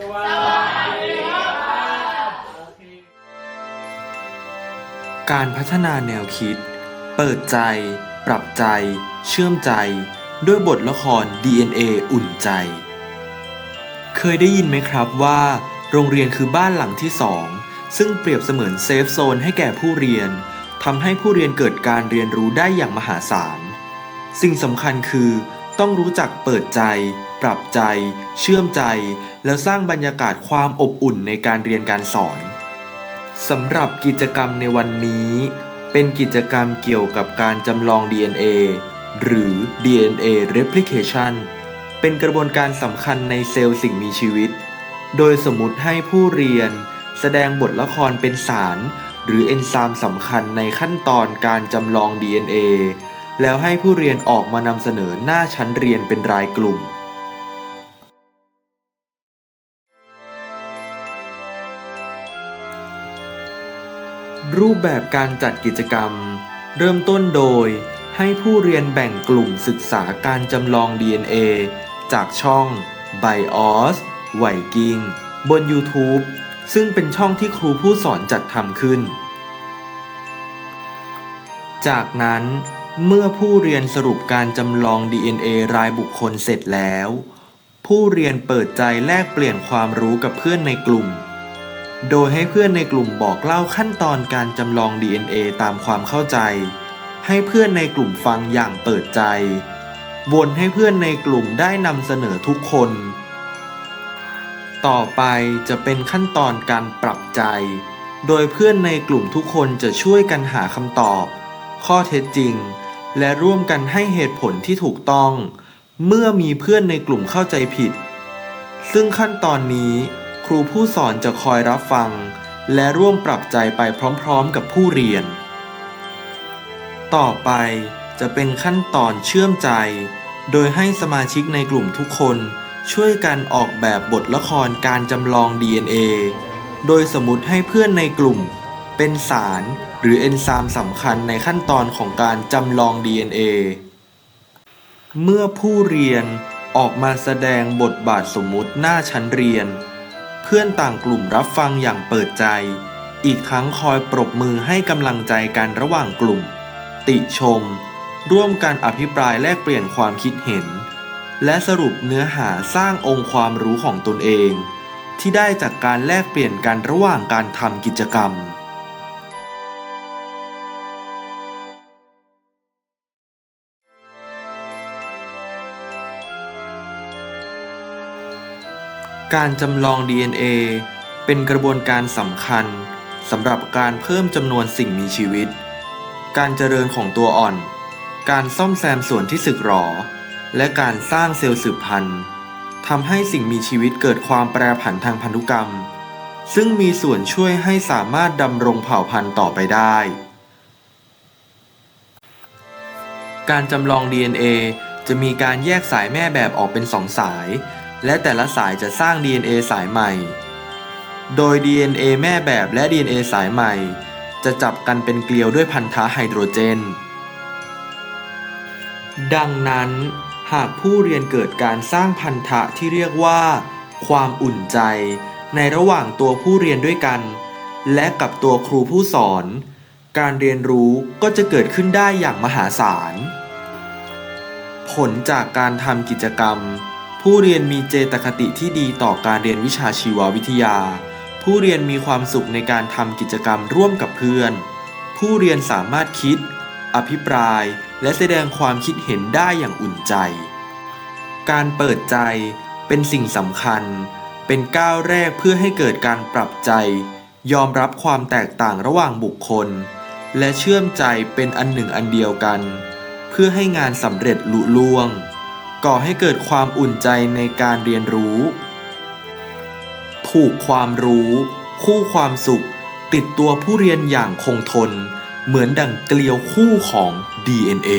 การพัฒนาแนวคิด เปิดใจ ปรับใจ เชื่อมใจ ด้วยบทละคร DNA อุ่นใจ เคยได้ยินไหมครับว่า โรงเรียนคือบ้านหลังที่สองซึ่งเปรียบเสมือนเซฟโซนให้แก่ผู้เรียนทำให้ผู้เรียนเกิดการเรียนรู้ได้อย่างมหาศาล สิ่งสำคัญคือ ต้องรู้จักเปิดใจ ปรับใจ เชื่อมใจ แล้วสร้างบรรยากาศความอบอุ่นในการเรียนการสอนสำหรับกิจกรรมในวันนี้ เป็นกิจกรรมเกี่ยวกับการจำลอง DNA หรือ DNA replication เป็นกระบวนการสำคัญในเซลล์สิ่งมีชีวิต โดยสมมุติให้ผู้เรียน แสดงบทละครเป็นสาร หรือเอนไซม์สำคัญในขั้นตอนการจำลอง DNA แล้วให้ผู้เรียนออกมานำเสนอหน้าชั้นเรียนเป็นรายกลุ่ม รูปแบบการจัดกิจกรรม เริ่มต้นโดย ให้ผู้เรียนแบ่งกลุ่มศึกษาการจำลอง DNA จากช่อง BIOS ไวกิงบน YouTube ซึ่งเป็นช่องที่ครูผู้สอนจัดทำขึ้น จากนั้นเมื่อผู้เรียนสรุปการจำลอง DNA รายบุคคลเสร็จแล้ว ผู้เรียนเปิดใจแลกเปลี่ยนความรู้กับเพื่อนในกลุ่ม โดยให้เพื่อนในกลุ่มบอกเล่าขั้นตอนการจำลอง DNA ตามความเข้าใจ ให้เพื่อนในกลุ่มฟังอย่างเปิดใจ วนให้เพื่อนในกลุ่มได้นำเสนอทุกคน ต่อไปจะเป็นขั้นตอนการปรับใจ โดยเพื่อนในกลุ่มทุกคนจะช่วยกันหาคำตอบ ข้อเท็จจริง และร่วมกันให้เหตุผลที่ถูกต้อง เมื่อมีเพื่อนในกลุ่มเข้าใจผิด ซึ่งขั้นตอนนี้ รูผู้สอนจะคอยรับฟัง และร่วมปรับใจไปพร้อมๆกับผู้เรียน ต่อไปจะเป็นขั้นตอนเชื่อมใจ โดยให้สมาชิกในกลุ่มทุกคนช่วยกันออกแบบบทละครการจำลอง DNA โดยสมมติให้เพื่อนในกลุ่ม เป็นสารหรือเอนไซม์สำคัญในขั้นตอนของการจำลอง DNA เมื่อผู้เรียนออกมาแสดงบทบาทสมมุติหน้าชั้นเรียน เพื่อนต่างกลุ่มรับฟังอย่างเปิดใจ อีกทั้งคอยปรบมือให้กำลังใจกันระหว่างกลุ่ม ติชม ร่วมกันอภิปรายแลกเปลี่ยนความคิดเห็น และสรุปเนื้อหาสร้างองค์ความรู้ของตนเอง ที่ได้จากการแลกเปลี่ยนกันระหว่างการทำกิจกรรม การจำลอง DNA เป็นกระบวนการสำคัญสำหรับการเพิ่มจำนวนสิ่งมีชีวิต การเจริญของตัวอ่อน การซ่อมแซมส่วนที่สึกหรอ และการสร้างเซลล์สืบพันธุ์ทำให้สิ่งมีชีวิตเกิดความแปรผันทางพันธุกรรม ซึ่งมีส่วนช่วยให้สามารถดำรงเผ่าพันธุ์ต่อไปได้ การจำลอง DNA จะมีการแยกสายแม่แบบออกเป็นสองสาย และแต่ละสายจะสร้าง DNA สายใหม่ โดย DNA แม่แบบและ DNA สายใหม่ จะจับกันเป็นเกลียวด้วยพันธะไฮโดรเจน ดังนั้นหากผู้เรียนเกิดการสร้างพันธะที่เรียกว่า ความอุ่นใจ ในระหว่างตัวผู้เรียนด้วยกัน และกับตัวครูผู้สอน การเรียนรู้ก็จะเกิดขึ้นได้อย่างมหาศาล ผลจากการทำกิจกรรม ผู้เรียนมีเจตคติที่ดีต่อการเรียนวิชาชีววิทยา ผู้เรียนมีความสุขในการทำกิจกรรมร่วมกับเพื่อน ผู้เรียนสามารถคิด อภิปราย และแสดงความคิดเห็นได้อย่างอุ่นใจ การเปิดใจเป็นสิ่งสำคัญ เป็นก้าวแรกเพื่อให้เกิดการปรับใจ ยอมรับความแตกต่างระหว่างบุคคล และเชื่อมใจเป็นอันหนึ่งอันเดียวกัน เพื่อให้งานสำเร็จลุล่วง ก่อให้เกิดความอุ่นใจในการเรียนรู้ ผูกความรู้ คู่ความสุข ติดตัวผู้เรียนอย่างคงทน เหมือนดั่งเกลียวคู่ของ DNA